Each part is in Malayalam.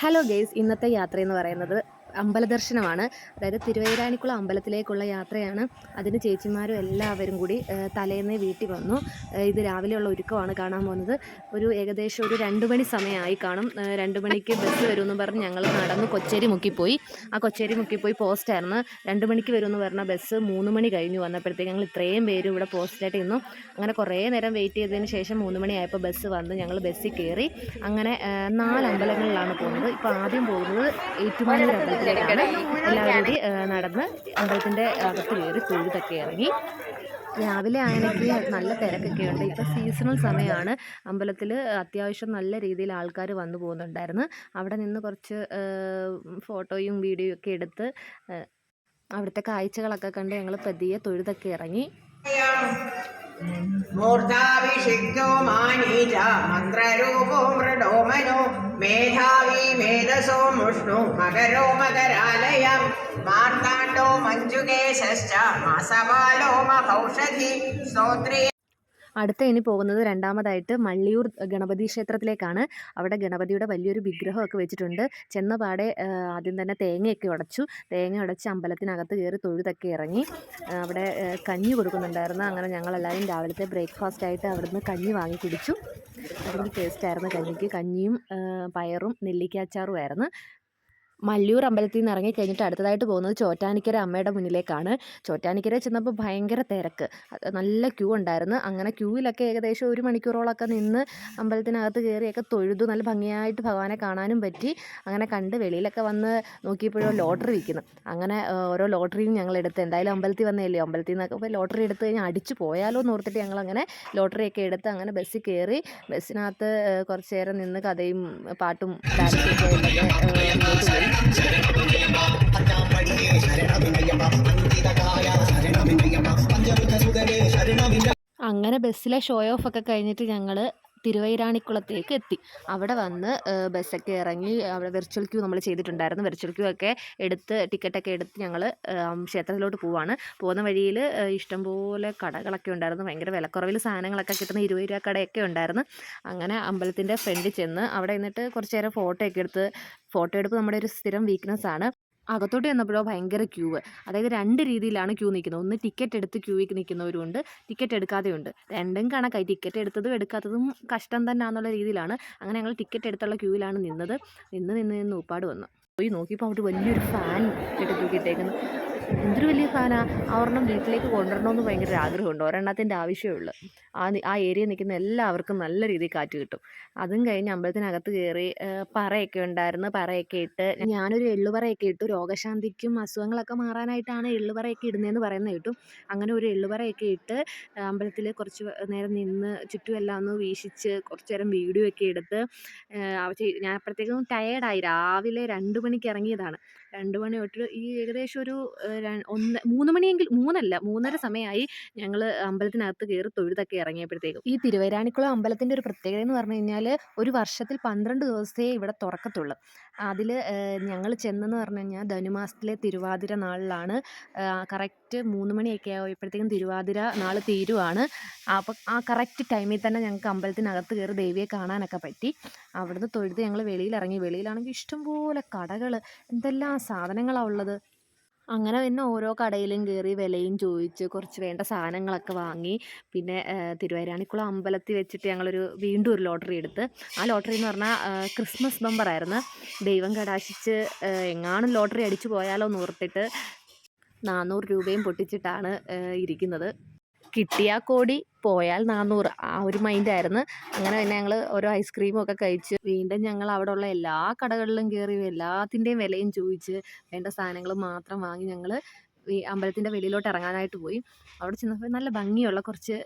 ഹലോ ഗെയ്സ് ഇന്നത്തെ യാത്ര എന്ന് പറയുന്നത് അമ്പലദർശനമാണ്. അതായത് തിരുവൈരാണിക്കുളം അമ്പലത്തിലേക്കുള്ള യാത്രയാണ്. അതിന് ചേച്ചിമാരും എല്ലാവരും കൂടി തലേന്ന് വീട്ടിൽ വന്നു. ഇത് രാവിലെയുള്ള ഒരുക്കമാണ് കാണാൻ പോകുന്നത്. ഒരു ഏകദേശം ഒരു രണ്ട് മണി സമയമായി കാണും. രണ്ട് മണിക്ക് ബസ് വരുമെന്ന് പറഞ്ഞ് ഞങ്ങൾ നടന്ന് കൊച്ചേരി മുക്കിപ്പോയി. ആ കൊച്ചേരി മുക്കിപ്പോയി പോസ്റ്റായിരുന്നു രണ്ട് മണിക്ക് വരുമെന്ന് പറഞ്ഞ ബസ് മൂന്ന് മണി കഴിഞ്ഞു വന്നപ്പോഴത്തേക്ക് ഞങ്ങൾ ഇത്രയും പേര് ഇവിടെ പോസ്റ്റിലായിട്ട് നിന്നു. അങ്ങനെ കുറേ നേരം വെയിറ്റ് ചെയ്തതിന് ശേഷം മൂന്ന് മണിയായപ്പോൾ ബസ് വന്ന് ഞങ്ങൾ ബസ്സിൽ കയറി. അങ്ങനെ നാല് അമ്പലങ്ങളിലാണ് പോകുന്നത്. ഇപ്പോൾ ആദ്യം പോകുന്നത് ഏറ്റുമാനൂർ അമ്പലത്തിലേക്കാണ് എല്ലാവരും കൂടി നടന്ന് അമ്പലത്തിന്റെ അകത്ത് കയറി തൊഴുതൊക്കെ ഇറങ്ങി. രാവിലെ ആണെങ്കിൽ നല്ല തിരക്കൊക്കെ ഉണ്ട്. ഇപ്പോൾ സീസണൽ സമയമാണ് അമ്പലത്തിൽ അത്യാവശ്യം നല്ല രീതിയിൽ ആൾക്കാർ വന്നു പോകുന്നുണ്ടായിരുന്നു. അവിടെ നിന്ന് കുറച്ച് ഫോട്ടോയും വീഡിയോയും ഒക്കെ എടുത്ത് അവിടുത്തെ കാഴ്ചകളൊക്കെ കണ്ട് ഞങ്ങൾ പതിയെ തൊഴുതൊക്കെ ഇറങ്ങി. മൂർധാഭിഷിക്തോ മാനീജ മന്ത്രരൂപോ മൃഡോ മനോ മേധസോ മുഷ്ണു മകരോ മകരാലയം. മാർത്താണ്ഡോ മഞ്ജുകേശ്ച മാസപാലോ മഹൗഷധി. സ്തോത്രേ അടുത്ത ഇനി പോകുന്നത് രണ്ടാമതായിട്ട് മള്ളിയൂർ ഗണപതി ക്ഷേത്രത്തിലേക്കാണ്. അവിടെ ഗണപതിയുടെ വലിയൊരു വിഗ്രഹമൊക്കെ വെച്ചിട്ടുണ്ട്. ചെന്നപാടെ ആദ്യം തന്നെ തേങ്ങയൊക്കെ ഉടച്ചു. തേങ്ങ ഉടച്ച് അമ്പലത്തിനകത്ത് കയറി തൊഴുതൊക്കെ ഇറങ്ങി അവിടെ കഞ്ഞി കൊടുക്കുന്നുണ്ടായിരുന്നു. അങ്ങനെ ഞങ്ങളെല്ലാവരും രാവിലത്തെ ബ്രേക്ക്ഫാസ്റ്റ് ആയിട്ട് അവിടുന്ന് കഞ്ഞി വാങ്ങി കുടിച്ചു. അതിന്റെ ടേസ്റ്റ് ആയിരുന്നു കഞ്ഞിക്ക്. കഞ്ഞിയും പയറും നെല്ലിക്കാച്ചാറും ആയിരുന്നു. മള്ളിയൂർ അമ്പലത്തിൽ നിന്ന് ഇറങ്ങി കഴിഞ്ഞിട്ട് അടുത്തതായിട്ട് പോകുന്നത് ചോറ്റാനിക്കര അമ്മയുടെ മുന്നിലേക്കാണ്. ചോറ്റാനിക്കര ചെന്നപ്പോൾ ഭയങ്കര തിരക്ക്. നല്ല ക്യൂ ഉണ്ടായിരുന്നു. അങ്ങനെ ക്യൂവിലൊക്കെ ഏകദേശം ഒരു മണിക്കൂറോളമൊക്കെ നിന്ന് അമ്പലത്തിനകത്ത് കയറിയൊക്കെ തൊഴുതു. നല്ല ഭംഗിയായിട്ട് ഭഗവാനെ കാണാനും പറ്റി. അങ്ങനെ കണ്ട് വെളിയിലൊക്കെ വന്ന് നോക്കിയപ്പോഴോ ലോട്ടറി വിൽക്കുന്നു അങ്ങനെ ഓരോ ലോട്ടറിയും ഞങ്ങൾ എടുത്ത് എന്തായാലും അമ്പലത്തിൽ വന്നതല്ലേ? അമ്പലത്തിൽ നിന്നൊക്കെ ഇപ്പോൾ ലോട്ടറി എടുത്ത് കഴിഞ്ഞാൽ അടിച്ചു പോയാലോ എന്ന് ഓർത്തിട്ട് ഞങ്ങളങ്ങനെ ലോട്ടറിയൊക്കെ എടുത്ത് അങ്ങനെ ബസ്സിൽ കയറി ബസ്സിനകത്ത് കുറച്ച് നേരം നിന്ന് കഥയും പാട്ടും ഡാൻസും ഒക്കെ അങ്ങനെ ബസ്സിലെ ഷോ ഓഫ് ഒക്കെ കഴിഞ്ഞിട്ട് ഞങ്ങൾ തിരുവൈരാണിക്കുളത്തേക്ക് എത്തി. അവിടെ വന്ന് ബസ്സൊക്കെ ഇറങ്ങി അവിടെ വെർച്വൽ ക്യൂ നമ്മൾ ചെയ്തിട്ടുണ്ടായിരുന്നു. വെർച്വൽ ക്യൂ ഒക്കെ എടുത്ത് ടിക്കറ്റൊക്കെ എടുത്ത് ഞങ്ങൾ ക്ഷേത്രത്തിലോട്ട് പോവാണ്. പോകുന്ന വഴിയിൽ ഇഷ്ടംപോലെ കടകളൊക്കെ ഉണ്ടായിരുന്നു. ഭയങ്കര വിലക്കുറവിൽ സാധനങ്ങളൊക്കെ കിട്ടുന്ന ഇരുപത് രൂപ കടയൊക്കെ ഉണ്ടായിരുന്നു. അങ്ങനെ അമ്പലത്തിന്റെ ഫ്രണ്ടിൽ ചെന്ന് അവിടെ നിന്നിട്ട് കുറച്ച് നേരം ഫോട്ടോ ഒക്കെ എടുത്ത് ഫോട്ടോ എടുപ്പ് നമ്മുടെ ഒരു സ്ഥിരം വീക്ക്നെസ് ആണ്. അകത്തോട്ട് ചെന്നപ്പോഴോ ഭയങ്കര ക്യൂവ് അതായത് രണ്ട് രീതിയിലാണ് ക്യൂ നിൽക്കുന്നത്. ഒന്ന് ടിക്കറ്റ് എടുത്ത് ക്യൂവിൽ നിൽക്കുന്നവരുണ്ട്. ടിക്കറ്റ് എടുക്കാതെയുണ്ട്. രണ്ടും കണക്കായി. ടിക്കറ്റ് എടുത്തതും എടുക്കാത്തതും കഷ്ടം തന്നെ എന്നുള്ള രീതിയിലാണ്. അങ്ങനെ ഞങ്ങൾ ടിക്കറ്റ് എടുത്തുള്ള ക്യൂവിലാണ് നിന്നത്. നിന്ന് നിന്ന് നിന്ന് ഉപ്പാട് വന്നു. പോയി നോക്കിയപ്പോൾ അവിടെ വലിയൊരു ഫാൻ കെട്ടി തൂക്കിയിട്ടേക്കുന്നു. എന്തൊരു വലിയ ഫാനാ ആ? ഒരെണ്ണം വീട്ടിലേക്ക് കൊണ്ടുവരണമെന്ന് ഭയങ്കര ആഗ്രഹമുണ്ട്. ഒരെണ്ണത്തിന്റെ ആവശ്യമേ ഉള്ളൂ. ആ ആ ഏരിയ നിൽക്കുന്ന എല്ലാവർക്കും നല്ല രീതിയിൽ കാറ്റ് കിട്ടും. അതും കഴിഞ്ഞ് അമ്പലത്തിനകത്ത് കയറി പറയൊക്കെ ഉണ്ടായിരുന്നു. പറയൊക്കെ ഇട്ട് ഞാനൊരു എള്ളുപറയൊക്കെ ഇട്ടു. രോഗശാന്തിക്കും അസുഖങ്ങളൊക്കെ മാറാനായിട്ടാണ് എള്ളുപറയൊക്കെ ഇടുന്നതെന്ന് പറയുന്നത് കേട്ടു. അങ്ങനെ ഒരു എള്ളുപറയൊക്കെ ഇട്ട് അമ്പലത്തിൽ കുറച്ച് നേരം നിന്ന് ചുറ്റും എല്ലാം ഒന്ന് വീശിച്ച് കുറച്ച് നേരം വീഡിയോ ഒക്കെ എടുത്ത് ഞാൻ അപ്പോഴത്തേക്കും ടയേർഡായി രാവിലെ രണ്ട് മണിക്ക് ഇറങ്ങിയതാണ്. രണ്ട് മണി തൊട്ട് ഈ ഏകദേശം ഒരു ഒന്ന് മൂന്ന് മണിയെങ്കിൽ മൂന്നല്ല മൂന്നര സമയമായി ഞങ്ങൾ അമ്പലത്തിനകത്ത് കയറി തൊഴുതൊക്കെ ഇറങ്ങിയപ്പോഴത്തേക്കും. ഈ തിരുവൈരാണിക്കുളം അമ്പലത്തിന്റെ ഒരു പ്രത്യേകത എന്ന് പറഞ്ഞു കഴിഞ്ഞാൽ ഒരു വർഷത്തിൽ പന്ത്രണ്ട് ദിവസമേ ഇവിടെ തുറക്കത്തുള്ളൂ. അതിൽ ഞങ്ങൾ ചെന്നെന്ന് പറഞ്ഞു കഴിഞ്ഞാൽ ധനുമാസത്തിലെ തിരുവാതിര നാളിലാണ്. കറക്റ്റ് മൂന്ന് മണിയൊക്കെ ആയപ്പോഴത്തേക്കും തിരുവാതിര നാൾ തീരുവാണ്. അപ്പം ആ കറക്റ്റ് ടൈമിൽ തന്നെ ഞങ്ങൾക്ക് അമ്പലത്തിനകത്ത് കയറി ദേവിയെ കാണാനൊക്കെ പറ്റി. അവിടുന്ന് തൊഴുത് ഞങ്ങൾ വെളിയിലിറങ്ങി വെളിയിലാണെങ്കിൽ ഇഷ്ടംപോലെ കടകൾ എന്തെല്ലാം സാധനങ്ങളാണ് ഉള്ളത്? അങ്ങനെ പിന്നെ ഓരോ കടയിലും കയറി വിലയും ചോദിച്ച് കുറച്ച് വേണ്ട സാധനങ്ങളൊക്കെ വാങ്ങി. പിന്നെ തിരുവരാണിക്കുളം അമ്പലത്തിൽ വെച്ചിട്ട് ഞങ്ങളൊരു വീണ്ടും ഒരു ലോട്ടറി എടുത്ത്. ആ ലോട്ടറി എന്ന് പറഞ്ഞാൽ ക്രിസ്മസ് ബമ്പറായിരുന്നു ദൈവം കടാശിച്ച് എങ്ങാനും ലോട്ടറി അടിച്ചു പോയാലോ എന്ന് ഓർത്തിട്ട് നാനൂറ് രൂപയും പൊട്ടിച്ചിട്ടാണ് ഇരിക്കുന്നത്. കിട്ടിയാൽ കോടി പോയാൽ നാന്നൂറ്. ആ ഒരു മൈൻഡായിരുന്നു. അങ്ങനെ പിന്നെ ഞങ്ങൾ ഓരോ ഐസ്ക്രീമും ഒക്കെ കഴിച്ച് വീണ്ടും ഞങ്ങൾ അവിടെ ഉള്ള എല്ലാ കടകളിലും കയറി എല്ലാത്തിന്റെയും വിലയും ചോദിച്ച് വേണ്ട സാധനങ്ങൾ മാത്രം വാങ്ങി ഞങ്ങൾ ഈ അമ്പലത്തിന്റെ വെളിയിലോട്ട് ഇറങ്ങാനായിട്ട് പോയി. അവിടെ ചെന്നപ്പോൾ നല്ല ഭംഗിയുള്ള കുറച്ച്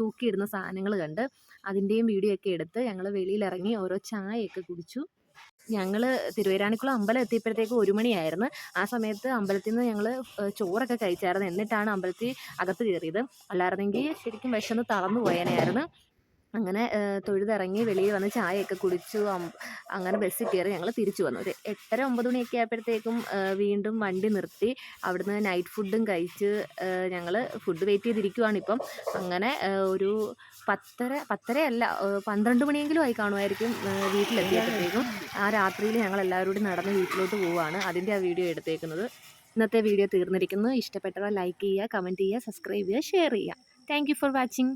തൂക്കിയിടുന്ന സാധനങ്ങൾ കണ്ട് അതിന്റെയും വീഡിയോ ഒക്കെ എടുത്ത് ഞങ്ങൾ വെളിയിലിറങ്ങി ഓരോ ചായയൊക്കെ കുടിച്ചു. ഞങ്ങൾ തിരുവൈരാണിക്കുളം അമ്പലം എത്തിയപ്പോഴത്തേക്ക് ഒരു മണിയായിരുന്നു. ആ സമയത്ത് അമ്പലത്തിൽ നിന്ന് ഞങ്ങൾ ചോറൊക്കെ കഴിച്ചായിരുന്നു. എന്നിട്ടാണ് അമ്പലത്തിൽ അകത്ത് കയറിയത്. അല്ലായിരുന്നെങ്കിൽ ശരിക്കും വിശന്ന് തളർന്നു പോയേനെയായിരുന്നു. അങ്ങനെ തൊഴുതിറങ്ങി വെളിയിൽ വന്ന് ചായയൊക്കെ കുടിച്ചു അങ്ങനെ ബസ്സിൽ കയറി ഞങ്ങൾ തിരിച്ചു വന്നു. ഒരു എട്ടര ഒമ്പത് മണിയൊക്കെ ആയപ്പോഴത്തേക്കും വീണ്ടും വണ്ടി നിർത്തി. അവിടുന്ന് നൈറ്റ് ഫുഡും കഴിച്ച് ഞങ്ങൾ ഫുഡ് വെയിറ്റ് ചെയ്തിരിക്കുവാണ് ഇപ്പം. അങ്ങനെ ഒരു പത്തര പത്തരയല്ല പന്ത്രണ്ട് മണിയെങ്കിലും ആയി കാണുമായിരിക്കും വീട്ടിലെത്തിയപ്പോഴത്തേക്കും. ആ രാത്രിയിൽ ഞങ്ങൾ എല്ലാവരോടും നടന്ന് വീട്ടിലോട്ട് പോവുകയാണ് അതിന്റെ ആ വീഡിയോ എടുത്തേക്കുന്നത്. ഇന്നത്തെ വീഡിയോ തീർന്നിരിക്കുന്നു. ഇഷ്ടപ്പെട്ടവർ ലൈക്ക് ചെയ്യുക കമന്റ് ചെയ്യുക സബ്സ്ക്രൈബ് ചെയ്യുക ഷെയർ ചെയ്യുക. Thank for watching